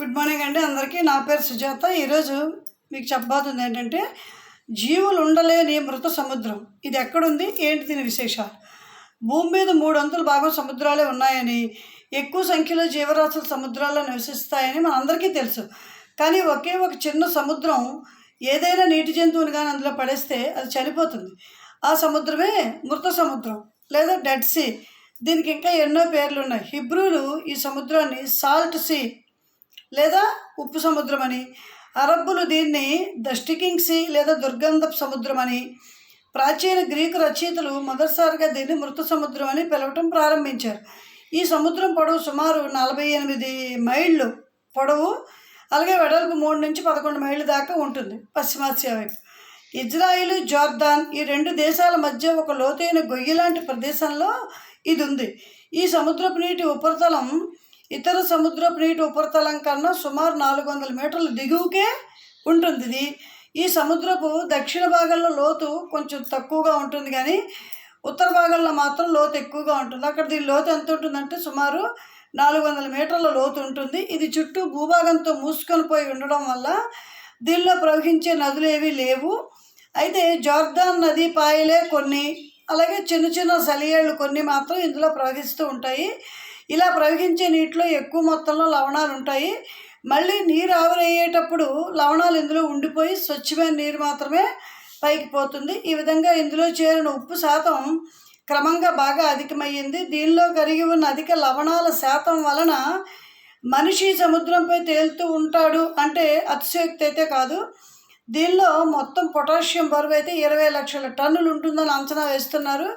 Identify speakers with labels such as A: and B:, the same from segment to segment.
A: Good morning అండి. అందరికీ నా పేరు సుజాత. ఈరోజు మీకు చెప్పబోతుంది ఏంటంటే జీవులు ఉండలేని మృత సముద్రం. ఇది ఎక్కడుంది? ఏంటి దీని విశేషాలు? భూమి మీద మూడు అంతుల భాగం సముద్రాలే ఉన్నాయని ఎక్కువ సంఖ్యలో జీవరాశులు సముద్రాల్లో నివసిస్తాయని మనందరికీ తెలుసు. కానీ ఒకే ఒక చిన్న సముద్రం ఏదైనా నీటి జంతువుని కానీ అందులో పడేస్తే అది చనిపోతుంది. ఆ సముద్రమే మృత సముద్రం లేదా డెడ్ సీ. దీనికి ఇంకా ఎన్నో పేర్లు ఉన్నాయి. హిబ్రూలు ఈ సముద్రాన్ని సాల్ట్ సీ లేదా ఉప్పు సముద్రం అని అరబ్బులు దీన్ని ద స్టికింగ్ సీ లేదా దుర్గంధ సముద్రం అని ప్రాచీన గ్రీకు రచయితలు మొదటిసారిగా దీన్ని మృత సముద్రం అని పిలవటం ప్రారంభించారు. ఈ సముద్రం పొడవు సుమారు నలభై ఎనిమిది మైళ్ళు పొడవు అలాగే వెడల్పు మూడు నుంచి పదకొండు మైళ్ళ దాకా ఉంటుంది పశ్చిమాసియా వైపు. ఇజ్రాయిల్ జార్దాన్ ఈ రెండు దేశాల మధ్య ఒక లోతైన గొయ్యి లాంటి ప్రదేశంలో ఇది ఉంది. ఈ సముద్రపు నీటి ఉపరితలం ఇతర సముద్రపు నీటి ఉపరితలం కన్నా సుమారు నాలుగు వందల మీటర్ల దిగువకే ఉంటుంది ఇది. ఈ సముద్రపు దక్షిణ భాగంలో లోతు కొంచెం తక్కువగా ఉంటుంది కానీ ఉత్తర భాగంలో మాత్రం లోతు ఎక్కువగా ఉంటుంది. అక్కడ దీని లోతు ఎంత ఉంటుందంటే సుమారు నాలుగు వందల మీటర్ల లోతు ఉంటుంది. ఇది చుట్టూ భూభాగంతో మూసుకొని పోయి ఉండడం వల్ల దీనిలో ప్రవహించే నదులు ఏవీ లేవు. అయితే జార్దాన్ నది పాయలే కొన్ని అలాగే చిన్న చిన్న సలియేళ్ళు కొన్ని మాత్రం ఇందులో ప్రవహిస్తూ ఉంటాయి. ఇలా ప్రవహించే నీటిలో ఎక్కువ మొత్తంలో లవణాలు ఉంటాయి. మళ్ళీ నీరు ఆవిరయ్యేటప్పుడు లవణాలు ఇందులో ఉండిపోయి స్వచ్ఛమైన నీరు మాత్రమే పైకి పోతుంది. ఈ విధంగా ఇందులో చేరిన ఉప్పు శాతం క్రమంగా బాగా అధికమయ్యింది. దీనిలో కరిగి ఉన్న అధిక లవణాల శాతం వలన మనిషి సముద్రంపై తేలుతూ ఉంటాడు అంటే అతిశయోక్తి అయితే కాదు. దీనిలో మొత్తం పొటాషియం బరువు అయితే ఇరవై లక్షల టన్నులు ఉంటుందని అంచనా వేస్తున్నారు.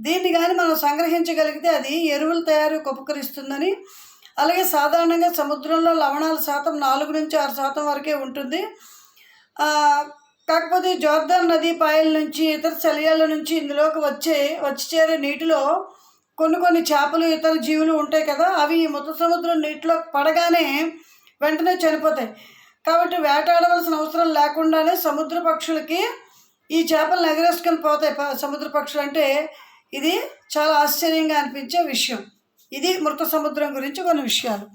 A: దీన్ని కానీ మనం సంగ్రహించగలిగితే అది ఎరువుల తయారీకి ఉపకరిస్తుందని అలాగే సాధారణంగా సముద్రంలో లవణాల శాతం నాలుగు నుంచి ఆరు శాతం వరకే ఉంటుంది. కాకపోతే జోర్దాన్ నదీ పాయల నుంచి ఇతర చలియాల నుంచి ఇందులోకి వచ్చే వచ్చి చేరే నీటిలో కొన్ని కొన్ని చేపలు ఇతర జీవులు ఉంటాయి కదా అవి ఈ మృత సముద్రం నీటిలో పడగానే వెంటనే చనిపోతాయి. కాబట్టి వేటాడవలసిన అవసరం లేకుండానే సముద్ర పక్షులకి ఈ చేపలు ఎగరేసుకొని పోతాయి. ప- సముద్ర పక్షులు అంటే ఇది చాలా ఆశ్చర్యంగా అనిపించే విషయం. ఇది మృత సముద్రం గురించి కొన్ని విషయాలు.